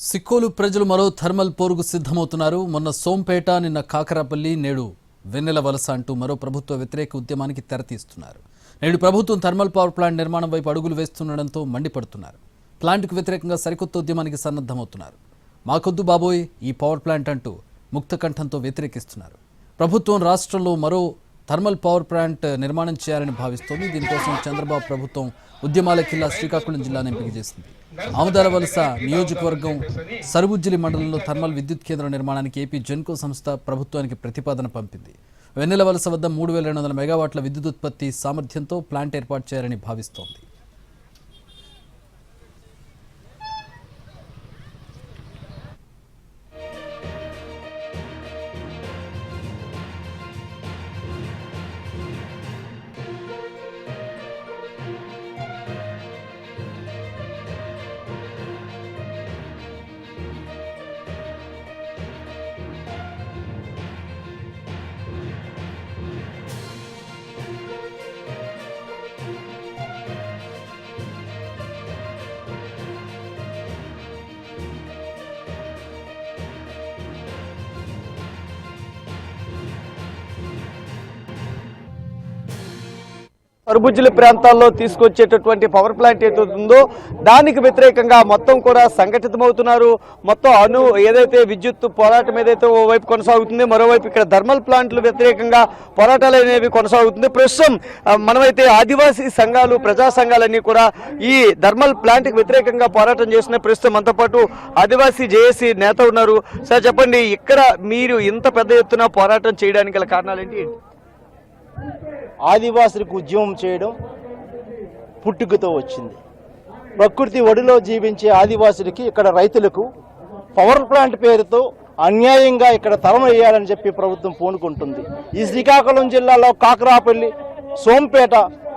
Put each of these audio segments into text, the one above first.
సిక్కోలు ప్రజలు మరో థర్మల్ పోరుకు సిద్ధమవుతున్నారు. మొన్న సోంపేట నిన్న కాకరాపల్లి నేడు వెన్నెల వలస అంటూ మరో ప్రభుత్వ వ్యతిరేక ఉద్యమానికి తెరతీస్తున్నారు నేడు ప్రభుత్వం థర్మల్ పవర్ ప్లాంట్ నిర్మాణం వైపు అడుగులు వేస్తుండడంతో మండిపడుతున్నారు. ప్లాంట్కు వ్యతిరేకంగా సరికొత్త ఉద్యమానికి సన్నద్ధమవుతున్నారు. మాకొద్దు బాబోయ్ ఈ పవర్ ప్లాంట్ అంటూ ముక్తకంఠంతో వ్యతిరేకిస్తున్నారు. ప్రభుత్వం రాష్ట్రంలో మరో థర్మల్ పవర్ ప్లాంట్ నిర్మాణం చేయాలని భావిస్తోంది. దీనికోసం చంద్రబాబు ప్రభుత్వం ఉద్యమాల కిల్లా శ్రీకాకుళం జిల్లాను ఎంపిక చేసింది. ఆముదాల వలస నియోజకవర్గం సరుబుజ్జిలి మండలంలో థర్మల్ విద్యుత్ కేంద్రం నిర్మాణానికి ఏపీ జెన్కో సంస్థ ప్రభుత్వానికి ప్రతిపాదన పంపింది. వెన్నెల వలస వద్ద మూడు వేల రెండు వందల మెగావాట్ల విద్యుత్ ఉత్పత్తి సామర్థ్యంతో ప్లాంట్ ఏర్పాటు చేయాలని భావిస్తోంది. అరుబుజ్జిలి ప్రాంతాల్లో తీసుకొచ్చేటటువంటి పవర్ ప్లాంట్ ఏదైతే ఉందో దానికి వ్యతిరేకంగా మొత్తం కూడా సంఘటితమవుతున్నారు. మొత్తం అణు ఏదైతే విద్యుత్ పోరాటం ఏదైతే ఓవైపు కొనసాగుతుంది మరోవైపు ఇక్కడ థర్మల్ ప్లాంట్లు వ్యతిరేకంగా పోరాటాలు అనేవి కొనసాగుతుంది. ప్రస్తుతం మనమైతే ఆదివాసీ సంఘాలు ప్రజా సంఘాలన్నీ కూడా ఈ థర్మల్ ప్లాంట్కి వ్యతిరేకంగా పోరాటం చేసిన ప్రస్తుతం మనతో పాటు ఆదివాసీ జేఏసీ నేత ఉన్నారు. సార్ చెప్పండి ఇక్కడ మీరు ఇంత పెద్ద ఎత్తున పోరాటం చేయడానికి గల కారణాలు ఏంటి? ఆదివాసులకు ఉద్యమం చేయడం పుట్టుకతో వచ్చింది. ప్రకృతి ఒడిలో జీవించే ఆదివాసులకి ఇక్కడ రైతులకు పవర్ ప్లాంట్ పేరుతో అన్యాయంగా ఇక్కడ తరం వేయాలని చెప్పి ప్రభుత్వం పూనుకుంటుంది. ఈ శ్రీకాకుళం జిల్లాలో కాకరాపల్లి సోంపేట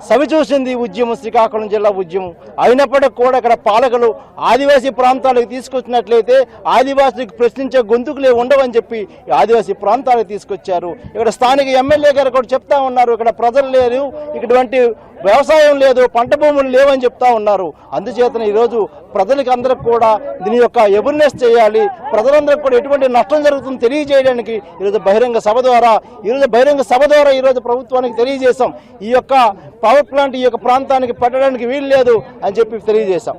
సవి చూసింది ఉద్యమం శ్రీకాకుళం జిల్లా ఉద్యమం. అయినప్పటికీ కూడా ఇక్కడ పాలకులు ఆదివాసీ ప్రాంతాలకు తీసుకొచ్చినట్లయితే ఆదివాసులకు ప్రశ్నించే గొంతుకులే ఉండవని చెప్పి ఆదివాసీ ప్రాంతాలకు తీసుకొచ్చారు. ఇక్కడ స్థానిక ఎమ్మెల్యే గారు కూడా చెప్తా ఉన్నారు ఇక్కడ ప్రజలు లేరు ఇటువంటి వ్యవసాయం లేదు పంట భూములు లేవని చెప్తా ఉన్నారు. అందుచేతన ఈరోజు ప్రజలకు అందరికి కూడా దీని యొక్క అవేర్నెస్ చేయాలి. ప్రజలందరికీ కూడా ఎటువంటి నష్టం జరుగుతుందో తెలియజేయడానికి ఈరోజు బహిరంగ సభ ద్వారా ఈరోజు బహిరంగ సభ ద్వారా ఈరోజు ప్రభుత్వానికి తెలియజేశాం. ఈ యొక్క పవర్ ప్లాంట్ ఈ యొక్క ప్రాంతానికి పెట్టడానికి వీలు లేదు అని చెప్పి తెలియజేశాం.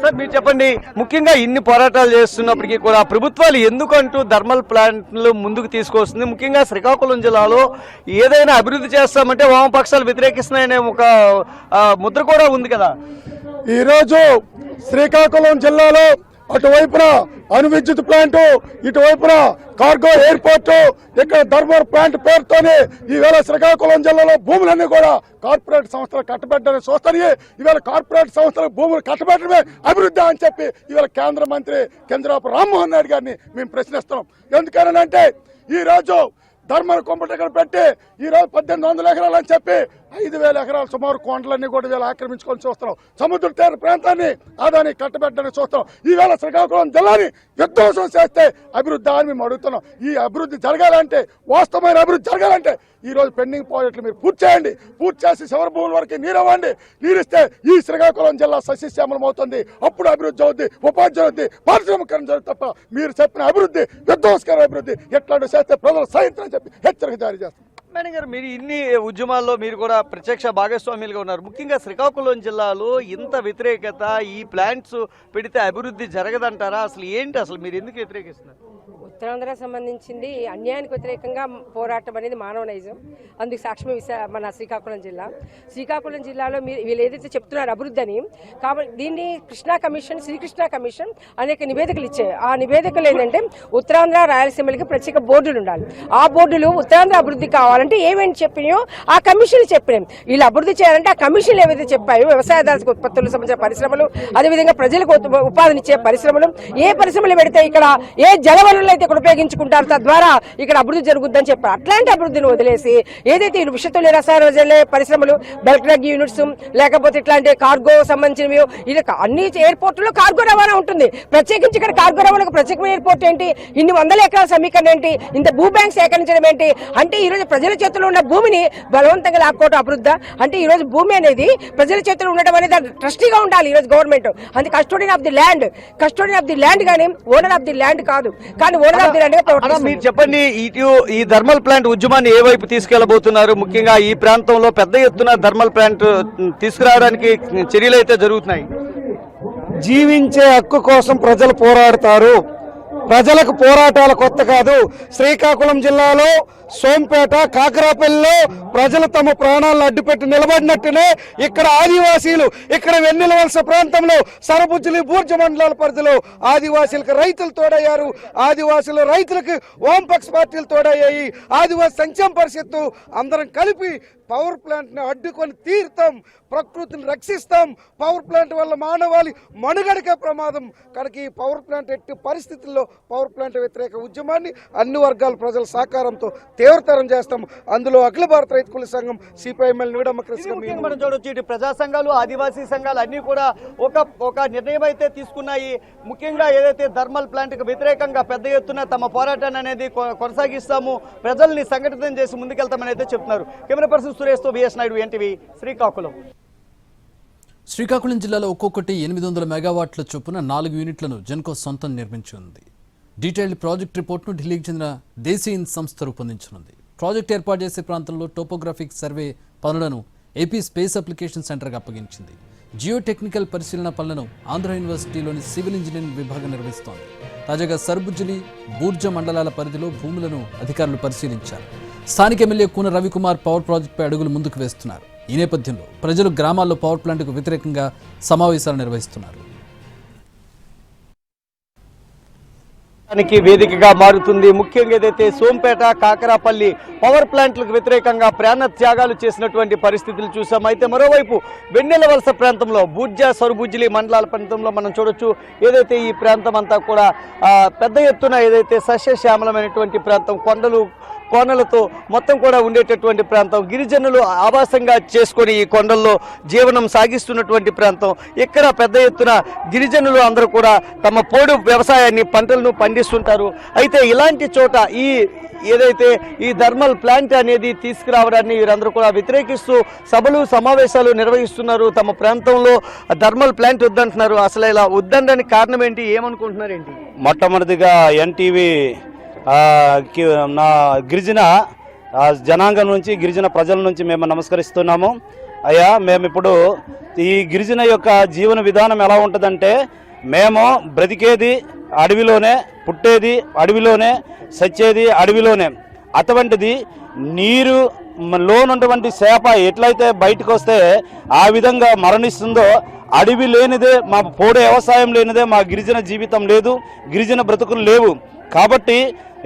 సార్ మీరు చెప్పండి. ముఖ్యంగా ఇన్ని పోరాటాలు చేస్తున్నప్పటికీ కూడా ప్రభుత్వాలు ఎందుకంటూ థర్మల్ ప్లాంట్లు ముందుకు తీసుకొస్తుంది? ముఖ్యంగా శ్రీకాకుళం జిల్లాలో ఏదైనా అభివృద్ధి చేస్తామంటే వామపక్షాలు వ్యతిరేకిస్తున్నాయనే ఒక ముద్ర కూడా ఉంది కదా. ఈరోజు శ్రీకాకుళం జిల్లాలో అటువైపున అణు విద్యుత్ ప్లాంట్ ఇటువైపున కార్గో ఎయిర్పోర్ట్ ఇక్కడ ధర్మవరం ప్లాంట్ పేరుతోనే ఈవేళ శ్రీకాకుళం జిల్లాలో భూములన్నీ కూడా కార్పొరేట్ సంస్థలు కట్టబెట్టని చూస్తాయి ఈవేళ కార్పొరేట్ సంస్థలు భూములు కట్టబెట్టడమే అభివృద్ధి అని చెప్పి ఈవేళ కేంద్ర మంత్రి కేంద్రపు రామ్మోహన్ నాయుడు గారిని మేము ప్రశ్నిస్తున్నాం. ఎందుకనంటే ఈరోజు రోజు ధర్మన కుంపటి పెట్టి ఈ రోజు పద్దెనిమిది వందల ఎకరాలు అని చెప్పి ఐదు వేల ఎకరాలు సుమారు కొండలన్నీ కూడా వీళ్ళు ఆక్రమించుకొని చూస్తున్నాం. సముద్ర తీర ప్రాంతాన్ని ఆదాన్ని కట్టబెట్టడానికి చూస్తున్నాం. ఈవేళ శ్రీకాకుళం జిల్లాని విధ్వంసం చేస్తే అభివృద్ధి అని మేము అడుగుతున్నాం. ఈ అభివృద్ధి జరగాలంటే వాస్తవమైన అభివృద్ధి జరగాలంటే ఈ రోజు పెండింగ్ ప్రాజెక్టులు మీరు పూర్తి చేయండి. పూర్తి చేసి శివర భూముల వరకు నీరు ఇవ్వండి. నీరిస్తే ఈ శ్రీకాకుళం జిల్లా సస్యశ్యామలం అవుతుంది. అప్పుడు అభివృద్ధి అవుద్ది ఉపాధి జరుగుద్ది పారిశ్రామికరణ జరుగుతుంది తప్ప మీరు చెప్పిన అభివృద్ధి విధ్వంసకర అభివృద్ధి ఎట్లాంటి చేస్తే ప్రజలు సాయంత్రం చెప్పి హెచ్చరిక జారీ చేస్తారు మేడం గారు మీరు ఇన్ని ఉద్యమాల్లో మీరు కూడా ప్రత్యక్ష భాగస్వాములుగా ఉన్నారు. ముఖ్యంగా శ్రీకాకుళం జిల్లాలో ఇంత వ్యతిరేకత ఈ ప్లాంట్స్ పెడితే అభివృద్ధి జరగదంటారా? అసలు ఏంటి అసలు మీరు ఎందుకు వ్యతిరేకిస్తున్నారు? ఉత్తరాంధ్ర సంబంధించింది అన్యాయానికి వ్యతిరేకంగా పోరాటం అనేది మానవ నైజం అందుకు సాక్ష్యం మన శ్రీకాకుళం జిల్లా. శ్రీకాకుళం జిల్లాలో మీరు వీళ్ళు ఏదైతే చెప్తున్నారు అభివృద్ధి అని కాబట్టి దీన్ని కృష్ణా కమిషన్ శ్రీకృష్ణ కమిషన్ అనేక నివేదికలు ఇచ్చాయి. ఆ నివేదికలు ఏంటంటే ఉత్తరాంధ్ర రాయలసీమలకి ప్రత్యేక బోర్డులు ఉండాలి. ఆ బోర్డులు ఉత్తరాంధ్ర అభివృద్ధి కావాలి చేయాలంటే ఏమేమి చెప్పినాయో ఆ కమిషన్ చెప్పినాం. వీళ్ళు అభివృద్ధి చేయాలంటే ఆ కమిషన్లు ఏవైతే చెప్పాయో వ్యవసాయదారులకు ఉత్పత్తులకు సంబంధించిన పరిశ్రమలు అదేవిధంగా ప్రజలకు ఉపాధినిచ్చే పరిశ్రమలు ఏ పరిశ్రమలు పెడితే ఇక్కడ ఏ జలవనరులు అయితే ఇక్కడ ఉపయోగించుకుంటారు తద్వారా ఇక్కడ అభివృద్ధి జరుగుద్దని చెప్పారు. అట్లాంటి అభివృద్ధిని వదిలేసి ఏదైతే ఈ విషతుల్య రసాయన వదిలే పరిశ్రమలు బల్క్ డ్రగ్ యూనిట్స్ లేకపోతే ఇట్లాంటి కార్గో సంబంధించినవి ఇది అన్ని ఎయిర్పోర్టులో కార్గో రవాణా ఉంటుంది. ప్రత్యేకించి ఇక్కడ కార్గో రవాణాకు ప్రత్యేకమైన ఎయిర్పోర్ట్ ఏంటి? ఇన్ని వందల ఎకరాల సమీకరణ ఏంటి? ఇంత భూ బ్యాంక్ సేకరించడం ఏంటి? అంటే ఈ రోజు ప్రజల చేతిలో ఉన్న భూమిని బలవంతంగా లాక్కోవటం అభివృద్ధి. అంటే ఈ రోజు భూమి అనేది ప్రజల చేతిలో ఉండడం అనేది ట్రస్టీగా ఉండాలి ఈ రోజు గవర్నమెంట్. అది custodian of the land custodian of the land కానీ ఓనర్ ఆఫ్ ది ల్యాండ్ కాదు. కానీ ఓనర్ ఆఫ్ ది ల్యాండ్ మీరు చెప్పండి ఇటు ఈ థర్మల్ ప్లాంట్ ఉద్యమాన్ని ఏ వైపు తీసుకెళ్ళబోతున్నారు ముఖ్యంగా ఈ ప్రాంతంలో పెద్ద ఎత్తున థర్మల్ ప్లాంట్ తీసుకురావడానికి చర్యలు అయితే జరుగుతున్నాయి. జీవించే హక్కు కోసం ప్రజలు పోరాడతారు. ప్రజలకు పోరాటాల కొత్త కాదు. శ్రీకాకుళం జిల్లాలో సోంపేట కాకరాపల్లిలో ప్రజలు తమ ప్రాణాలను అడ్డుపెట్టి నిలబడినట్టునే ఇక్కడ ఆదివాసీలు ఇక్కడ వెన్నెల వలస ప్రాంతంలో సరబుజ్జులి బూర్జ మండలాల పరిధిలో ఆదివాసీలకు రైతులు తోడయ్యారు. ఆదివాసీలు రైతులకు వామపక్ష పార్టీలు తోడయ్యాయి. ఆదివాసీ సంక్షేమ పరిషత్తు అందరం కలిపి పవర్ ప్లాంట్ని అడ్డుకొని తీరుతాం. ప్రకృతిని రక్షిస్తాం. పవర్ ప్లాంట్ వల్ల మానవాళి మనుగడకే ప్రమాదం. కనుక ఈ పవర్ ప్లాంట్ ఎట్టి పరిస్థితుల్లో పవర్ ప్లాంట్ వ్యతిరేక ఉద్యమాన్ని అన్ని వర్గాల ప్రజల సహకారంతో తీవ్రతరం చేస్తాం అందులో అఖిల భారత రైతు కూలి సంఘం సిపిఐఎంఎల్ నిడమ కృష్ణ ముఖ్యంగా మనం చూడొచ్చు. ఇటు ప్రజా సంఘాలు ఆదివాసీ సంఘాలు అన్ని కూడా ఒక ఒక నిర్ణయం అయితే తీసుకున్నాయి. ముఖ్యంగా ఏదైతే థర్మల్ ప్లాంట్కు వ్యతిరేకంగా పెద్ద ఎత్తున తమ పోరాటాన్ని అనేది కొనసాగిస్తాము ప్రజల్ని సంఘటితం చేసి ముందుకెళ్తామని అయితే చెప్తున్నారు. కెమెరా పర్సన్ సురేష్తో బిఎస్ నాయుడు ఎన్టీవీ శ్రీకాకుళం. శ్రీకాకుళం జిల్లాలో ఒక్కొక్కటి ఎనిమిది వందల మెగావాట్ల చొప్పున నాలుగు యూనిట్లను జెన్కో సొంతం నిర్మించింది. డీటెయిల్డ్ ప్రాజెక్ట్ రిపోర్ట్ను ఢిల్లీకి చెందిన దేశీయన్ సంస్థ రూపొందించనుంది. ప్రాజెక్ట్ ఏర్పాటు చేసే ప్రాంతంలో టోపోగ్రాఫిక్ సర్వే పనులను ఏపీ స్పేస్ అప్లికేషన్ సెంటర్కి అప్పగించింది. జియో టెక్నికల్ పరిశీలన పనులను ఆంధ్ర యూనివర్సిటీలోని సివిల్ ఇంజనీరింగ్ విభాగం నిర్వహిస్తోంది. తాజాగా సర్బుజ్జిలి బూర్జ మండలాల పరిధిలో భూములను అధికారులు పరిశీలించారు. స్థానిక ఎమ్మెల్యే కూన రవికుమార్ పవర్ ప్రాజెక్టుపై అడుగులు ముందుకు వేస్తున్నారు. ఈ నేపథ్యంలో ప్రజలు గ్రామాల్లో పవర్ ప్లాంట్కు వ్యతిరేకంగా సమావేశాలు నిర్వహిస్తున్నారు. దానికి వేదికగా మారుతుంది. ముఖ్యంగా ఏదైతే సోంపేట కాకరాపల్లి పవర్ ప్లాంట్లకు వ్యతిరేకంగా ప్రాణ త్యాగాలు చేసినటువంటి పరిస్థితులు చూసాం. అయితే మరోవైపు వెన్నెల వలస ప్రాంతంలో బూర్జా సరుబుజ్జిలి మండలాల ప్రాంతంలో మనం చూడొచ్చు. ఏదైతే ఈ ప్రాంతం అంతా కూడా పెద్ద ఎత్తున ఏదైతే సస్యశ్యామలమైనటువంటి ప్రాంతం కొండలు కోనలతో మొత్తం కూడా ఉండేటటువంటి ప్రాంతం. గిరిజనులు ఆవాసంగా చేసుకొని ఈ కొండల్లో జీవనం సాగిస్తున్నటువంటి ప్రాంతం. ఇక్కడ పెద్ద ఎత్తున గిరిజనులు అందరూ కూడా తమ పోడు వ్యవసాయాన్ని పంటలను పండిస్తుంటారు. అయితే ఇలాంటి చోట ఈ ఏదైతే ఈ థర్మల్ ప్లాంట్ అనేది తీసుకురావడాన్ని వీరందరూ కూడా వ్యతిరేకిస్తూ సభలు సమావేశాలు నిర్వహిస్తున్నారు. తమ ప్రాంతంలో థర్మల్ ప్లాంట్ వద్దంటున్నారు. అసలు ఇలా వద్దనడానికి కారణం ఏంటి? ఏమనుకుంటున్నారు ఏంటి మొట్టమొదటిగా ఎన్టీవీ నా గిరిజన జనాంగం నుంచి గిరిజన ప్రజల నుంచి మేము నమస్కరిస్తున్నాము. అయ్యా మేము ఇప్పుడు ఈ గిరిజన యొక్క జీవన విధానం ఎలా ఉంటుందంటే మేము బ్రతికేది అడవిలోనే పుట్టేది అడవిలోనే సచ్చేది అడవిలోనే. అటువంటిది నీరు లోనున్నటువంటి చేప ఎట్లయితే బయటకు వస్తే ఆ విధంగా మరణిస్తుందో అడవి లేనిదే మా పోడు వ్యవసాయం లేనిదే మా గిరిజన జీవితం లేదు గిరిజన బ్రతుకులు లేవు. కాబట్టి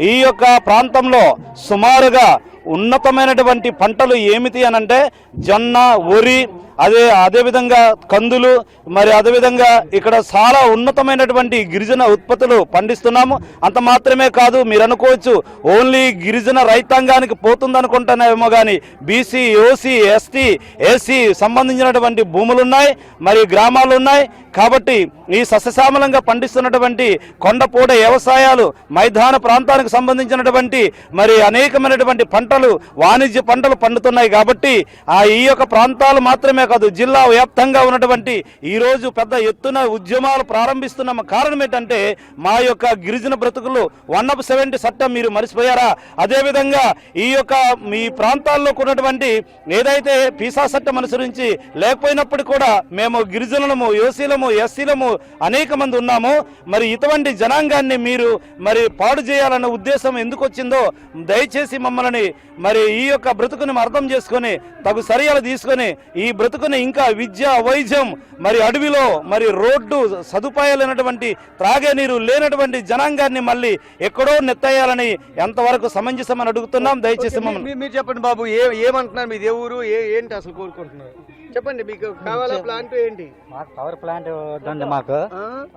ఈ యొక్క ప్రాంతంలో సుమారుగా ఉన్నతమైనటువంటి పంటలు ఏమిటి అనంటే జొన్న వరి అదే అదేవిధంగా కందులు మరి అదేవిధంగా ఇక్కడ చాలా ఉన్నతమైనటువంటి గిరిజన ఉత్పత్తులు పండిస్తున్నాము. అంత మాత్రమే కాదు మీరు అనుకోవచ్చు ఓన్లీ గిరిజన రైతాంగానికి పోతుందనుకుంటున్నామేమో కానీ బీసీ ఓసీ ఎస్టీ ఎస్సీ సంబంధించినటువంటి భూములు ఉన్నాయి మరి గ్రామాలు ఉన్నాయి కాబట్టి ఈ సస్యశ్యామలంగా పండిస్తున్నటువంటి కొండపూడ వ్యవసాయాలు మైదాన ప్రాంతానికి సంబంధించినటువంటి మరి అనేకమైనటువంటి పంటలు వాణిజ్య పంటలు పండుతున్నాయి కాబట్టి ఆ ఈ యొక్క ప్రాంతాలు మాత్రమే కాదు జిల్లా వ్యాప్తంగా ఉన్నటువంటి ఈ రోజు పెద్ద ఎత్తున ఉద్యమాలు ప్రారంభిస్తున్న కారణం ఏంటంటే మా యొక్క గిరిజన బ్రతుకులు వన్ ఆఫ్ సెవెంటీ చట్టం మీరు మర్చిపోయారా? అదేవిధంగా ఈ యొక్క మీ ప్రాంతాల్లో ఉన్నటువంటి ఏదైతే పీసా చట్టం అనుసరించి లేకపోయినప్పుడు కూడా మేము గిరిజనులము యోసీలము ఎస్సీలము అనేక మంది ఉన్నాము. మరి ఇటువంటి జనాంగాన్ని మీరు మరి పాడు చేయాలన్న ఉద్దేశం ఎందుకు వచ్చిందో దయచేసి మమ్మల్ని మరి ఈ యొక్క బ్రతుకుని అర్థం చేసుకొని తగు చర్యలు తీసుకొని ఈ బ్రతుకు బ్రతుకుని ఇంకా విద్య వైద్యం మరి అడవిలో మరి రోడ్డు సదుపాయాలు లేనటువంటి త్రాగే నీరు లేనటువంటి జనాంగాన్ని మళ్ళీ ఎక్కడో నెత్తేయాలని ఎంతవరకు సమంజసమని అడుగుతున్నాం దయచేసి మీ- మీరు చెప్పండి బాబు ఏ ఏమంటున్నారు మీది ఏ ఊరు ఏ ఏంటి అసలు కోరుకుంటున్నారు? చెప్పండి మీకు కావాలా ప్లాంట్ ఏంటి? మాకు పవర్ ప్లాంట్ వద్దండి మాకు?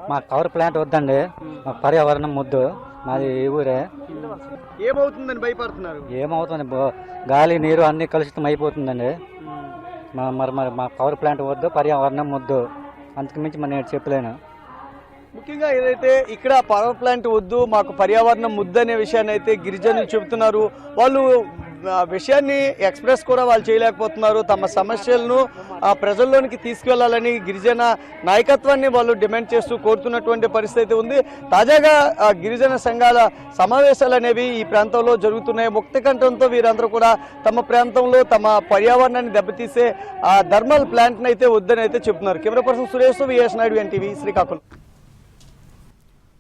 మాకు పవర్ ప్లాంట్ వద్దండి. మాకు పర్యావరణం ముద్దు మాది ఈ ఊరే. ఏమవుతుందని భయపడుతున్నారు? ఏమవుతుంది గాలి నీరు అన్ని కలుషితం అయిపోతుందండి. మా- మరి మరి మా పవర్ ప్లాంట్ వద్దు పర్యావరణం వద్దు. అంతకు మించి మరి నేను చెప్పలేను. ముఖ్యంగా ఏదైతే ఇక్కడ పవర్ ప్లాంట్ వద్దు మాకు పర్యావరణం ముద్దు అనే విషయాన్ని అయితే గిరిజనులు చెబుతున్నారు. వాళ్ళు విషయాన్ని ఎక్స్ప్రెస్ కూడా వాళ్ళు చేయలేకపోతున్నారు. తమ సమస్యలను ఆ ప్రజల్లోనికి తీసుకెళ్ళాలని గిరిజన నాయకత్వాన్ని వాళ్ళు డిమాండ్ చేస్తూ కోరుతున్నటువంటి పరిస్థితి ఉంది. తాజాగా ఆ గిరిజన సంఘాల సమావేశాలు అనేవి ఈ ప్రాంతంలో జరుగుతున్నాయి. ముక్తి కంఠంతో వీరందరూ కూడా తమ ప్రాంతంలో తమ పర్యావరణాన్ని దెబ్బతీసే ఆ థర్మల్ ప్లాంట్ని అయితే వద్దని అయితే చెప్తున్నారు. Camera person Suresh VS Naidu NTV Srikakulam.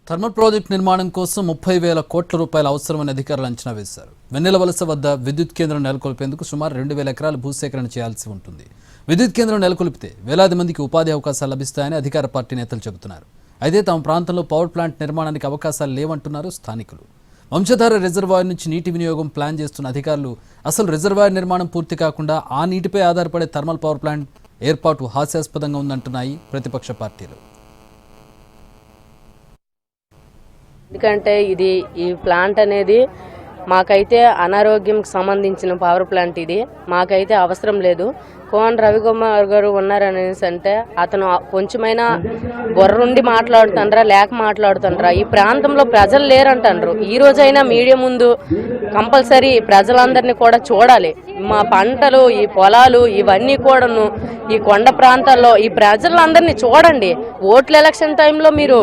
Thermal project నిర్మాణం కోసం ముప్పై వేల కోట్ల రూపాయల అవసరమని అధికారులు అంచనా వేశారు. వెన్నెల వలస వద్ద విద్యుత్ కేంద్రం నెలకొల్పేందుకు సుమారు రెండు వేల ఎకరాల భూసేకరణ చేయాల్సి ఉంటుంది. విద్యుత్ కేంద్రం నెలకొల్పితే వేలాది మందికి ఉపాధి అవకాశాలు లభిస్తాయని అధికార పార్టీ నేతలు చెబుతున్నారు. అయితే తమ ప్రాంతంలో పవర్ ప్లాంట్ నిర్మాణానికి అవకాశాలు లేవంటున్నారు స్థానికులు. వంశధార రిజర్వాయర్ నుంచి నీటి వినియోగం ప్లాన్ చేస్తున్న అధికారులు అసలు రిజర్వాయర్ నిర్మాణం పూర్తి కాకుండా ఆ నీటిపై ఆధారపడే థర్మల్ పవర్ ప్లాంట్ ఏర్పాటు హాస్యాస్పదంగా ఉందంటున్నాయి ప్రతిపక్ష పార్టీలు. ఎందుకంటే ఇది ఈ ప్లాంట్ అనేది మాకైతే అనారోగ్యంకి సంబంధించిన పవర్ ప్లాంట్ ఇది. మాకైతే అవసరం లేదు. కోన్ రవికుమార్ గారు ఉన్నారనేసి అంటే అతను కొంచెమైనా బొర్రుండి మాట్లాడుతుండ్రా లేక మాట్లాడుతుండ్రా. ఈ ప్రాంతంలో ప్రజలు లేరంటారు ఈ రోజైనా మీడియా ముందు కంపల్సరీ ప్రజలందరినీ కూడా చూడాలి. మా పంటలు ఈ పొలాలు ఇవన్నీ కూడాను ఈ కొండ ప్రాంతాల్లో ఈ ప్రజలందరినీ చూడండి. ఓట్ల ఎలక్షన్ టైంలో మీరు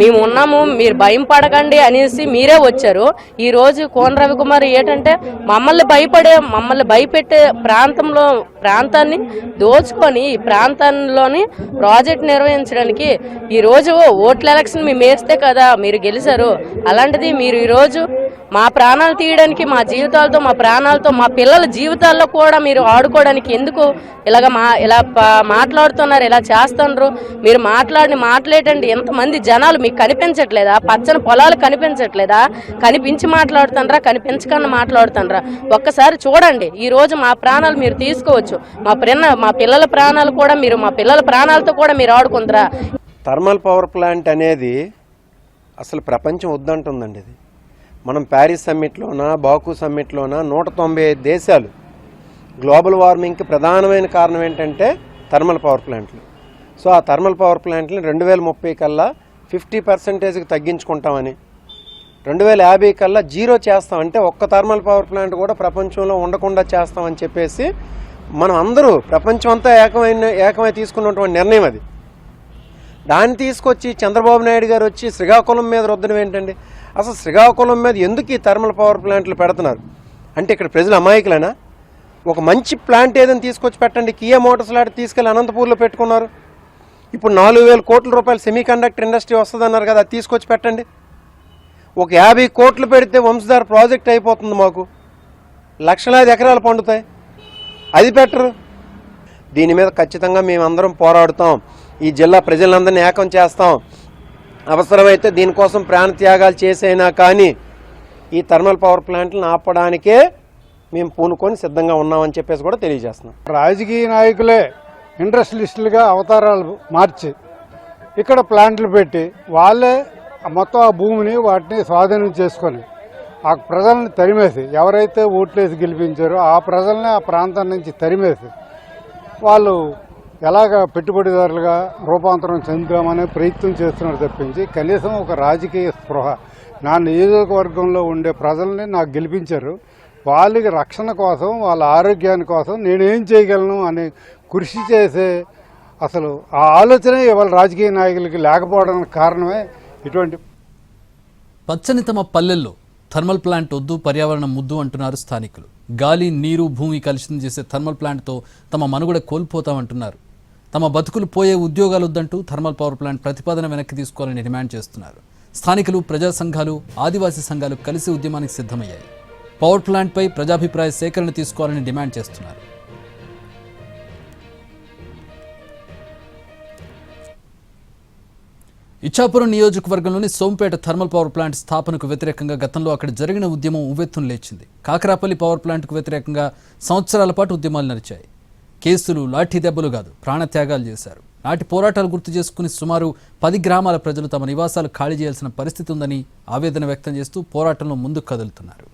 మేము ఉన్నాము మీరు భయం పడకండి అనేసి మీరే వచ్చారు. ఈరోజు కోన రవికుమార్ ఏంటంటే మమ్మల్ని భయపడే మమ్మల్ని భయపెట్టే ప్రాంతంలో ప్రాంతాన్ని దోచుకొని ఈ ప్రాంతంలోని ప్రాజెక్ట్ నిర్వహించడానికి ఈ రోజు ఓట్ల ఎలక్షన్ మేము వేస్తే కదా మీరు గెలిచారు. అలాంటిది మీరు ఈరోజు మా ప్రాణాలు తీయడానికి మా జీవితాలతో మా ప్రాణాలతో మా పిల్లల జీవితాల్లో కూడా మీరు ఆడుకోవడానికి ఎందుకు ఇలాగ మా ఇలా మాట్లాడుతున్నారు ఇలా చేస్తున్నారు మీరు మాట్లాడిని మాట్లాడండి ఎంతమంది జనాలు మీకు కనిపించట్లేదా? పచ్చని పొలాలు కనిపించట్లేదా? కనిపించి మాట్లాడుతుండ్రా కనిపించకుండా మాట్లాడుతుండ్రా? ఒక్కసారి చూడండి. ఈరోజు మా ప్రాణాలు మీరు తీసుకోవచ్చు. మా ప్రిన్న మా పిల్లల ప్రాణాలు కూడా మీరు మా పిల్లల ప్రాణాలతో కూడా మీరు ఆడుకుంటారా థర్మల్ పవర్ ప్లాంట్ అనేది అసలు ప్రపంచం వద్దంటుందండి ఇది. మనం ప్యారిస్ సమ్మిట్లోన బాకు సమ్మిట్లోన నూట తొంభై ఐదు దేశాలు గ్లోబల్ వార్మింగ్కి ప్రధానమైన కారణం ఏంటంటే థర్మల్ పవర్ ప్లాంట్లు. సో ఆ థర్మల్ పవర్ ప్లాంట్ని రెండు వేల ముప్పై కల్లా ఫిఫ్టీ పర్సెంటేజ్కి తగ్గించుకుంటామని రెండు వేల యాభై కల్లా జీరో చేస్తాం. అంటే ఒక్క థర్మల్ పవర్ ప్లాంట్ కూడా ప్రపంచంలో ఉండకుండా చేస్తామని చెప్పేసి మనం అందరూ ప్రపంచం అంతా ఏకమైన ఏకమై తీసుకున్నటువంటి నిర్ణయం అది. దాన్ని తీసుకొచ్చి చంద్రబాబు నాయుడు గారు వచ్చి శ్రీకాకుళం మీద రుద్దడం ఏంటండి? అసలు శ్రీకాకుళం మీద ఎందుకు ఈ థర్మల్ పవర్ ప్లాంట్లు పెడుతున్నారు? అంటే ఇక్కడ ప్రజలు అమాయకులేనా? ఒక మంచి ప్లాంట్ ఏదైనా తీసుకొచ్చి పెట్టండి. కియా మోటార్స్ లాంటి తీసుకెళ్ళి అనంతపూర్లో పెట్టుకున్నారు. ఇప్పుడు నాలుగు వేల కోట్ల రూపాయలు సెమీ కండక్టర్ ఇండస్ట్రీ వస్తుందన్నారు కదా అది తీసుకొచ్చి పెట్టండి. ఒక యాభై కోట్లు పెడితే వంశధార ప్రాజెక్ట్ అయిపోతుంది మాకు. లక్షలాది ఎకరాలు పండుతాయి. అది పెట్టరు దీని మీద ఖచ్చితంగా మేమందరం పోరాడుతాం. ఈ జిల్లా ప్రజలందరినీ ఏకం చేస్తాం. అవసరమైతే దీనికోసం ప్రాణత్యాగాలు చేసైనా కానీ ఈ థర్మల్ పవర్ ప్లాంట్లను ఆపడానికే మేము పూనుకొని సిద్ధంగా ఉన్నామని చెప్పేసి కూడా తెలియజేస్తున్నాం. రాజకీయ నాయకులే ఇండస్ట్రియలిస్టులుగా అవతారాలు మార్చి ఇక్కడ ప్లాంట్లు పెట్టి వాళ్ళే మొత్తం ఆ భూమిని వాటిని స్వాధీనం చేసుకొని ఆ ప్రజల్ని తరిమేసి ఎవరైతే ఓట్లేసి గెలిపించారో ఆ ప్రజల్ని ఆ ప్రాంతం నుంచి తరిమేసి వాళ్ళు ఎలాగ పెట్టుబడిదారులుగా రూపాంతరం చెందుతామనే ప్రయత్నం చేస్తున్నారు తప్పించి కనీసం ఒక రాజకీయ స్పృహ నా నియోజకవర్గంలో ఉండే ప్రజల్ని నాకు గెలిపించారు. వాళ్ళకి రక్షణ కోసం వాళ్ళ ఆరోగ్యాన్ని కోసం నేనేం చేయగలను అని కృషి చేసే అసలు ఆ ఆలోచనే ఇవాళ రాజకీయ నాయకులకి లేకపోవడానికి కారణమే ఇటువంటి పచ్చని తమ పల్లెల్లో థర్మల్ ప్లాంట్ వద్దు పర్యావరణం ముద్దు అంటున్నారు స్థానికులు. గాలి నీరు భూమి కలుషితం చేసే థర్మల్ ప్లాంట్తో తమ మనుగడ కోల్పోతామంటున్నారు. తమ బతుకులు పోయే ఉద్యోగాలు వద్దంటూ థర్మల్ పవర్ ప్లాంట్ ప్రతిపాదన వెనక్కి తీసుకోవాలని డిమాండ్ చేస్తున్నారు. స్థానికులు ప్రజా సంఘాలు ఆదివాసీ సంఘాలు కలిసి ఉద్యమానికి సిద్ధమయ్యాయి. పవర్ ప్లాంట్పై ప్రజాభిప్రాయ సేకరణ తీసుకోవాలని డిమాండ్ చేస్తున్నారు. ఇచ్చాపురం నియోజకవర్గంలోని సోంపేట థర్మల్ పవర్ ప్లాంట్ స్థాపనకు వ్యతిరేకంగా గతంలో అక్కడ జరిగిన ఉద్యమం ఉవ్వెత్తున లేచింది. కాకరాపల్లి పవర్ ప్లాంట్కు వ్యతిరేకంగా సంవత్సరాల పాటు ఉద్యమాలు నడిచాయి. కేసులు లాఠీ దెబ్బలు కాదు ప్రాణత్యాగాలు చేశారు. నాటి పోరాటాలు గుర్తు చేసుకుని సుమారు పది గ్రామాల ప్రజలు తమ నివాసాలు ఖాళీ చేయాల్సిన పరిస్థితి ఉందని ఆవేదన వ్యక్తం చేస్తూ పోరాటంలో ముందుకు కదులుతున్నారు.